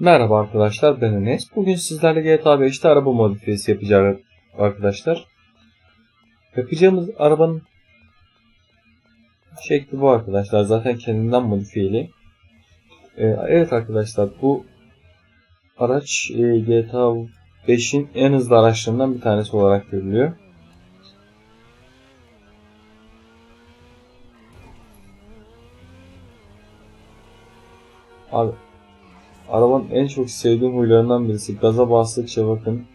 Merhaba arkadaşlar ben Enes. Bugün sizlerle GTA 5'te araba modifiyesi yapacağız arkadaşlar. Yapacağımız arabanın şekli bu arkadaşlar. Zaten kendinden modifiyeli. Ee, evet arkadaşlar bu araç e, GTA 5'in en hızlı araçlarından bir tanesi olarak görülüyor. Abi Arabanın en çok sevdiğim huylarından birisi. Gaza bastıkça bakın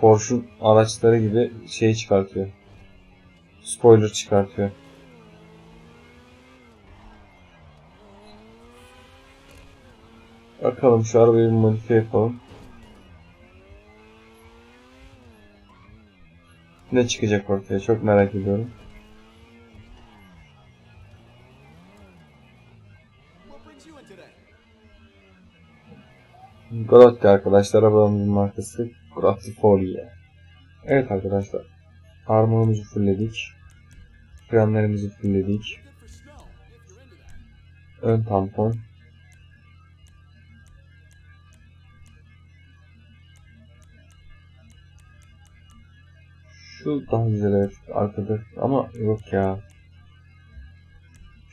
Porsche'un araçları gibi şey çıkartıyor. Spoiler çıkartıyor. Bakalım şu arabayı bir modifiye yapalım. Ne çıkacak ortaya çok merak ediyorum. Grotti arkadaşlar arabamızın markası Grotti Folia. Evet arkadaşlar. Armağımızı fullledik. Frenlerimizi fullledik. Ön tampon. Şu daha güzel evet arkada ama yok ya.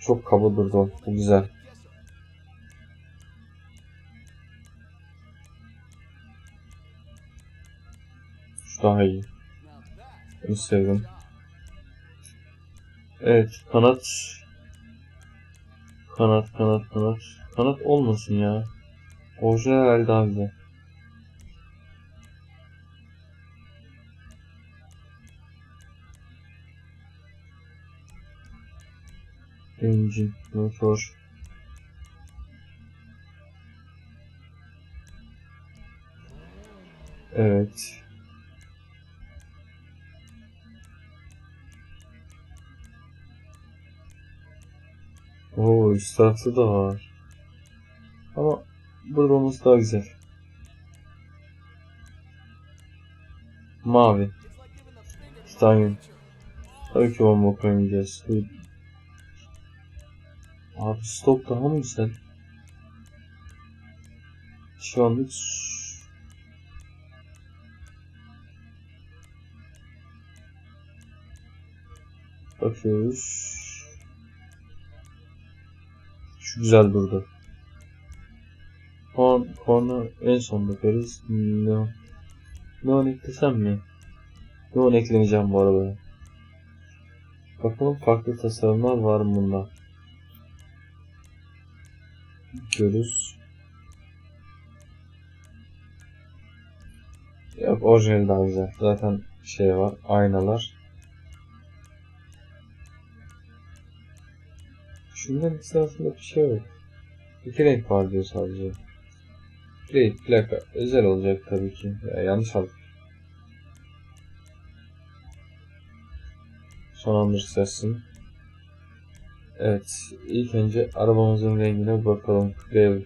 Çok kaba durdu. Bu güzel. Daha iyi. Bunu sevdim. Evet kanat. Kanat kanat kanat. Kanat olmasın ya. Orijinal hali daha güzel. Engine, motor. Evet. Oo üst tarafta da var. Ama burada olması daha güzel. Mavi. Nature. Tabii ki bomba koymayacağız. Abi stop daha mı güzel? Şu s- Bakıyoruz. Şu güzel durdu. Kon, konu en son bakarız. Ne? Neon eklesem mi? Neon eklemeyeceğim bu arabaya. Bakalım farklı tasarımlar var mı bunda? Bakıyoruz. Yok orijinal daha güzel. Zaten şey var. Aynalar. Şunların ikisi arasında bir şey yok. İki renk var diyor sadece. Plate, plaka. Özel olacak tabii ki. Ya, yanlış aldık. Son anda istersin. Evet. ilk önce arabamızın rengine bakalım. Dev.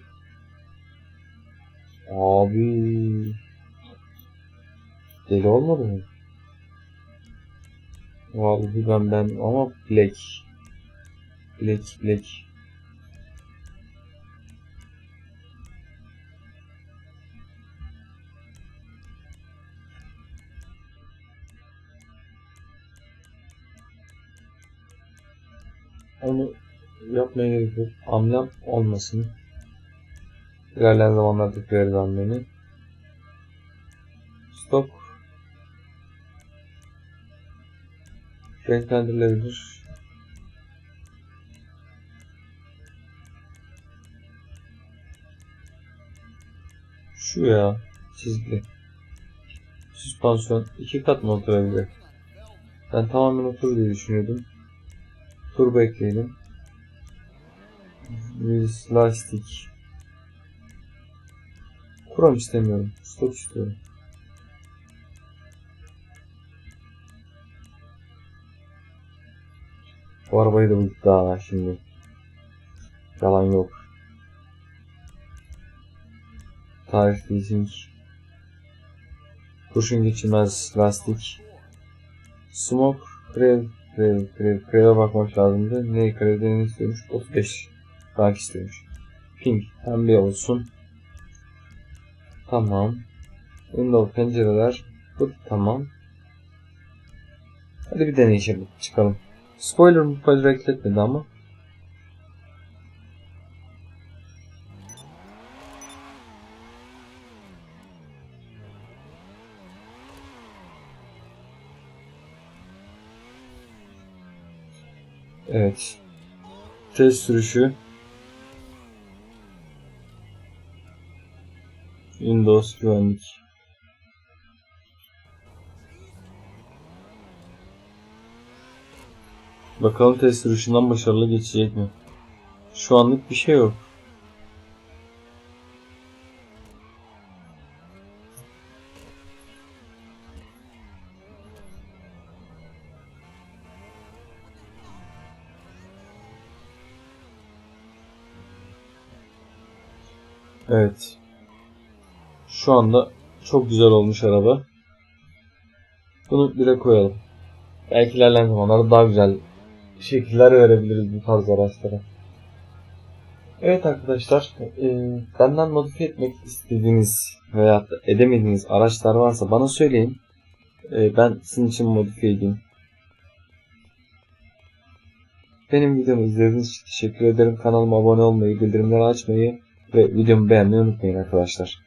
Abi. Deli olmadı mı? Vallahi ben ben ama black. Black black. Onu yapmaya gerek yok. Amblem olmasın. İlerleyen zamanlarda koyarız amblemi. Stop. Renklendirilebilir. Şu ya. Çizgi. Süspansiyon iki kat mı oturabilir? Ben tamamen otur diye düşünüyordum. Turbo ekleyelim. Biz lastik. Krom istemiyorum. Stok istiyorum. Bu arabayı da bulduk daha şimdi. Yalan yok. Tarih leasing. Kurşun geçirmez lastik. Smoke, Krev, Krev, Krev, Krev'e bakmak lazımdı. Ne Krev'de ne istiyormuş? 35 rank istiyormuş. Pink, pembe olsun. Tamam. Windows pencereler. Bu tamam. Hadi bir deneyişe yapıp çıkalım. Spoiler bu fazla ekletmedi ama. Evet. Test sürüşü. Windows güvenlik. Bakalım test sürüşünden başarılı geçecek mi? Şu anlık bir şey yok. Evet. Şu anda çok güzel olmuş araba. Bunu bire koyalım. Belki ilerleyen zamanlarda daha güzel şekiller verebiliriz bu tarz araçlara. Evet arkadaşlar, e, benden modifiye etmek istediğiniz veya da edemediğiniz araçlar varsa bana söyleyin. E, ben sizin için modifiye edeyim. Benim videomu izlediğiniz için teşekkür ederim. Kanalıma abone olmayı, bildirimleri açmayı ve videomu beğenmeyi unutmayın arkadaşlar.